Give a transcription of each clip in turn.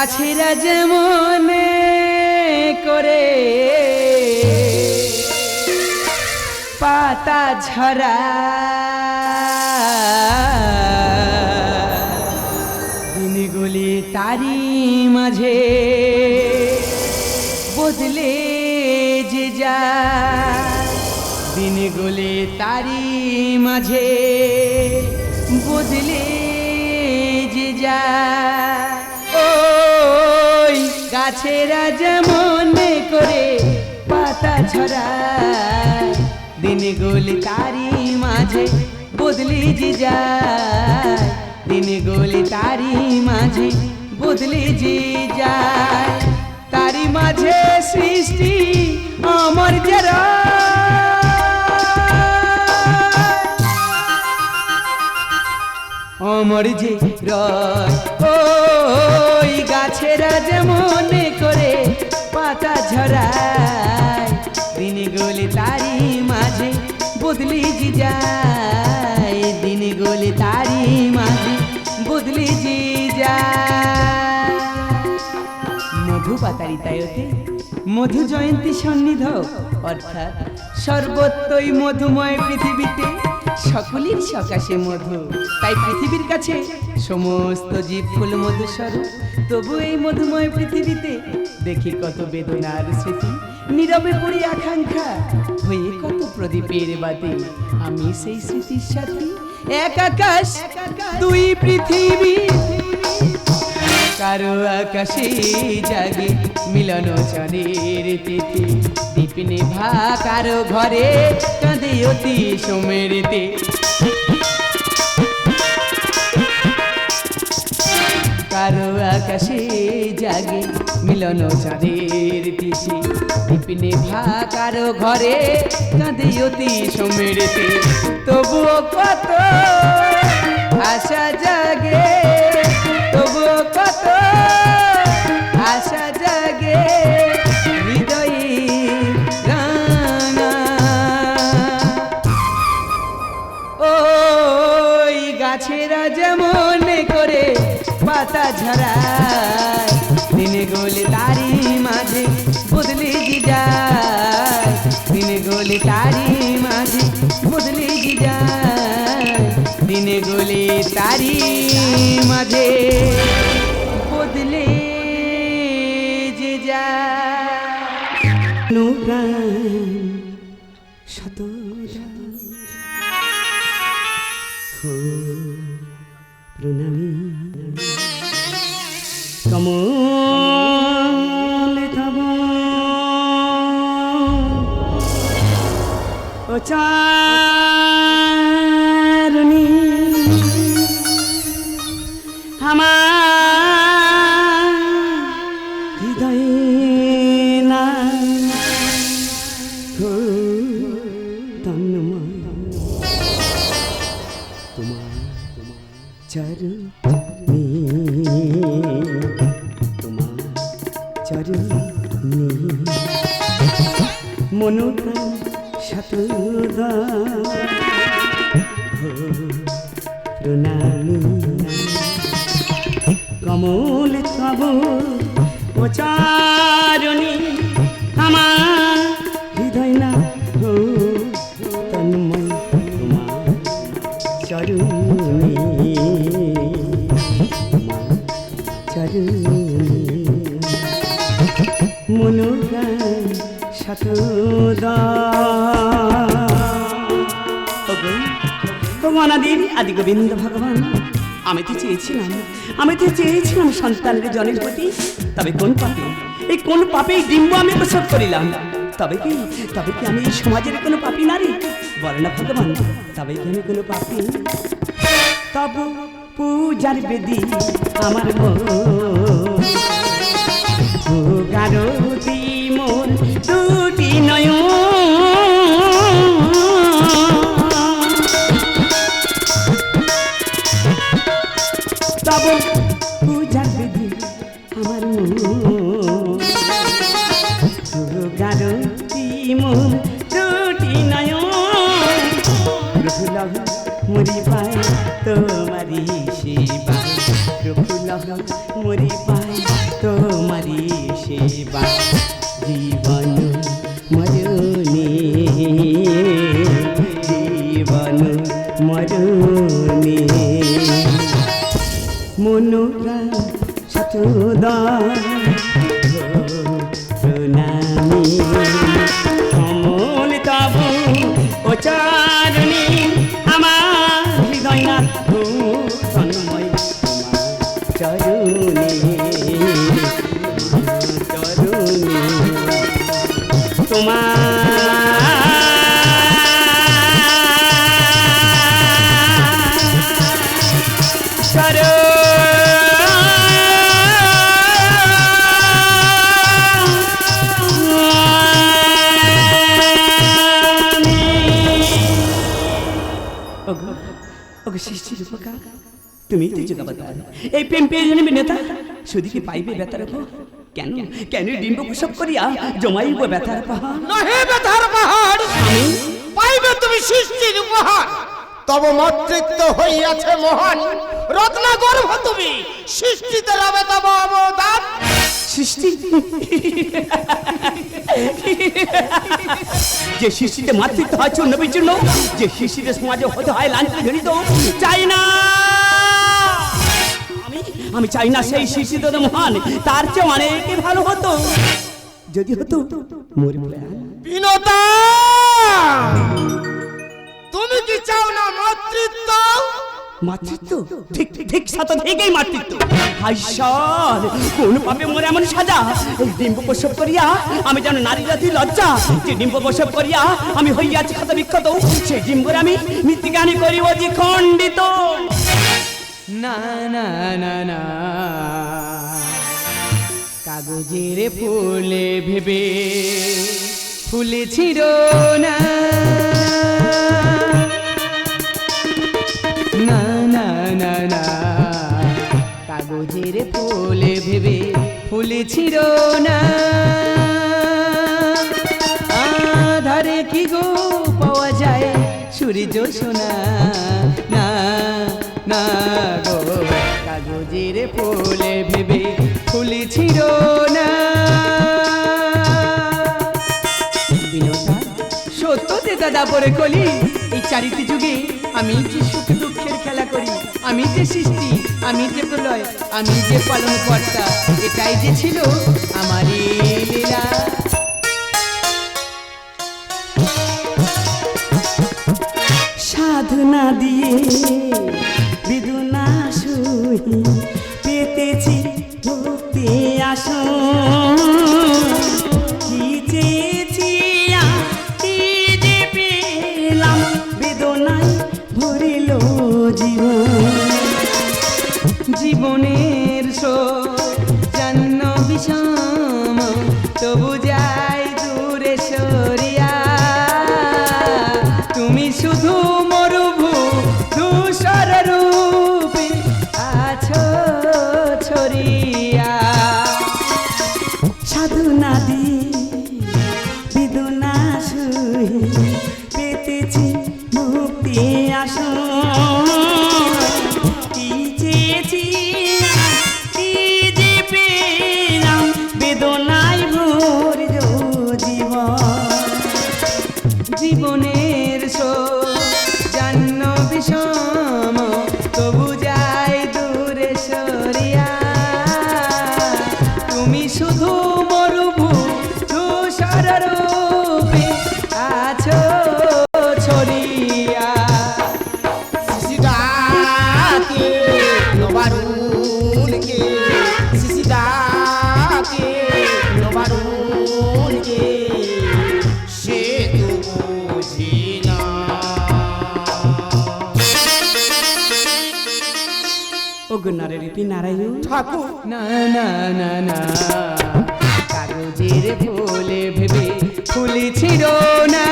গাছেরা যেমন করে পাতা ঝরা। দিনগুলি তারি মাঝে বদলে যে যা দিনগুলি তারি মাঝে বদলে যে যা গাছেরা যেমন করে পাতা ছড়ায়। দিনগুলি তারি মাঝে বদলি যে যায়। দিন গোল তারি মাঝে বদলি যে যায়। তারি মাঝে সৃষ্টি আমার যারা অমর যে রয়। ওই গাছেরা যেমন করে পাতা ঝরায়। দিন গলে তারি মাঝে বদলি যে যায়। দিন গলে তারি মাঝে বদলি যে যায়। মধু পাতারিতায়তে মধু জয়ন্তী সন্নিধ। অর্থাৎ সর্বত্রই মধুময় পৃথিবীতে সকলের সকাশে মধু। তাই পৃথিবীর কাছে সমস্ত জীব ফুল মধু স্বরূপ। তবু এই মধুময় পৃথিবীতে দেখি কত বেদনার স্মৃতি। নীরবে পড়ি আকাঙ্ক্ষা হয়ে কত প্রদীপের বাতি। আমি সেই স্মৃতির সাথে। এক আকাশ, দুই পৃথিবী। কারও আকাশে জাগে মিলন চনের তিথি। দীপিনে ভা কারও ঘরে কাঁদে অতি সোমেরতে। কারও আকাশে জাগে মিলন চাঁদের তিথি। দীপিনে ভা কারও ঘরে কাঁদে অতি সোমেরতে। তবুও কত আশা জাগে গোলে তারি মাঝে, বদলে যায় দিনে গোলে তারি মাঝে। বদলে যে যায় শত প্রণামী। কমল চারণী আমার হৃদয় না তোমার চরণী তোমার চরণী মনোপ্রাণ শতদা প্রণামী কমল তব প্রচারণী আমার হৃদয় না তন্ময় তোমার চরণী চরণী মনোগান শতদা ভগবানাদির আদি গোবিন্দ ভগবান। আমি তো চেয়েছিলাম, আমি তো চেয়েছিলাম সন্তানের জনের প্রতি। তবে কোন পাপে? এই কোন পাপে ডিম্ব আমি প্রসব করিলাম। তবে কি তবে কি আমি এই সমাজের কোনো পাপি নারী? বলে না ভগবান, তবে কি আমি কোনো পাপি? তব পূজার বেদি আমার মন। মরি পাই তোমারি সেবা। প্রফুল্ল মরি পাই তোমারি সেবা। জীবন মরুনি জীবন মরুনি। মনোরা শতদা তোমার তুমি তো যোগাবতার এই প্রেম পেয়ে জানিবে নেতা শুধু কি পাইবে বেতার কেন কেন ডিম্ব প্রসব করিয়া জমাইব বেতার পাহাড়? নহে ব্যথার পাহাড়। পাইবে তুমি সৃষ্টির উপহার। তব মাতৃত্ব হইয়াছে মহান। রত্না গর্ভ তুমি সৃষ্টিতে রবে তব অবদান সৃষ্টি? যে সৃষ্টিতে মাতৃত্ব হয় চূর্ণ বিচূর্ণ যে সৃষ্টিতে সমাজে হতে হয় লাঞ্ছিত ঘৃণিত চাই না। আমি আমি চাই না সেই সৃষ্টিত মহান তার চেয়ে অনেক ভালো হতো। যদি হতো মোর বিনতা তুমি কি চাও না মাতৃত্ব। মাতৃত্ব? ঠিক ঠিক ঠিক সাথে থেকেই মাতৃত্ব। হাইশ্বর কোন পাপে মোর এমন সাজা? এই ডিম্ব প্রসব করিয়া আমি যেন নারী জাতি লজ্জা। যে ডিম্ব প্রসব করিয়া আমি হইয়াছি ক্ষত বিক্ষত সেই ডিম্বরে আমি মৃত্তিকানি করিব যে খণ্ডিত। না না না না। কাগজের ফুলে ভেবে ফুলেছিল না না। না না। না কাগজের ফুলে ভেবে ফুলেছিল না। আধারে কি গো পাওয়া যায় সূর্য সোনা? না না গো, কাগজের ফুলে ভেবে ফুলেছিল না। বিনতা সত্য যে দাদা পরে কলি, এই চারিটি যুগে আমি যে সুখ দুঃখের খেলা করি। আমি যে সৃষ্টি, আমি যে প্রলয়, আমি যে পালন কর্তা এটাই যে ছিল আমার লীলা। সাধনা দিয়ে বিদুনা সুহি পেতেছি মুক্তি আসন। শুধু ওগনারে রিপি নারায়ণ। ঠাকুর। না না না না। কাগজের ফুলে ভেবে ফুলেছিল না।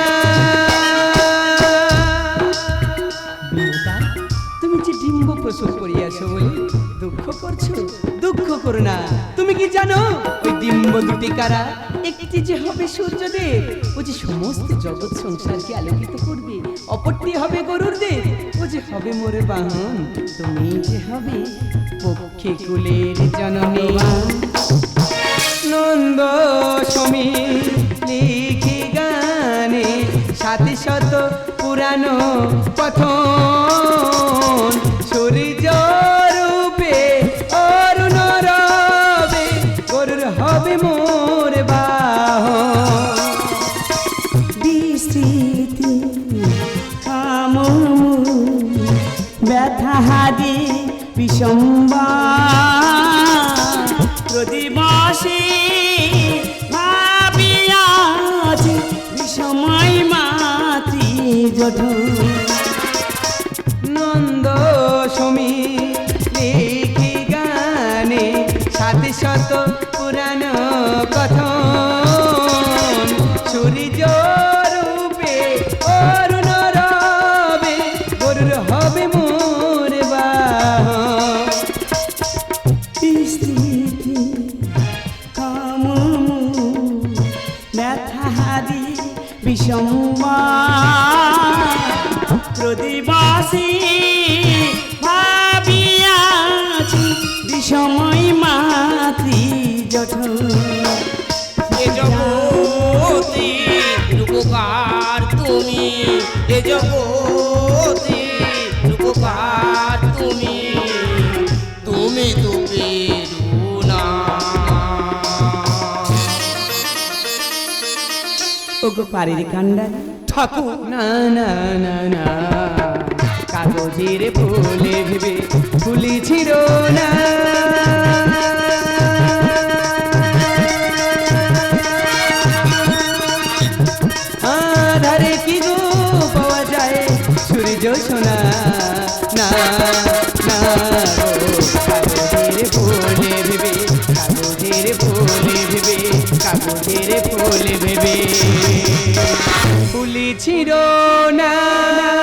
তুমি যে ডিম্ব প্রসব করিয়াছ বলে দুঃখ করছ? দুঃখ করো না। তুমি কি জানো ওই ডিম্ব দুটি কারা একটি যে হবে সূর্যদেব। ও যে সমস্ত জগৎ সংসারকে আলোকিত করবে, অপরটি হবে গরুরদেব। ও যে হবে মোরে বাহন, তুমি যে হবে পক্ষে কুলের জননী। নন্দ সমী লিখি গানে সাথে শত পুরানো কথন সূর্য ശംബാ বিষম্বা প্রতিবাসী ভাবিয়াছি বিষময় মাতৃ জঠর এ জগতি রূপকার তুমি এ জগতি রূপকার তুমি। ওগো পারের কান্ডার ঠাকুর, না না না না। কাগজের ফুলে ভেবে ফুলেছিল না। আধারে কি গো পাওয়া যায় সূর্য সোনা? না না গো। কাগজের ফুলে ভেবে, কাগজের ফুলে ভেবে, কাগজের ফুলে ভেবে। ছিল না।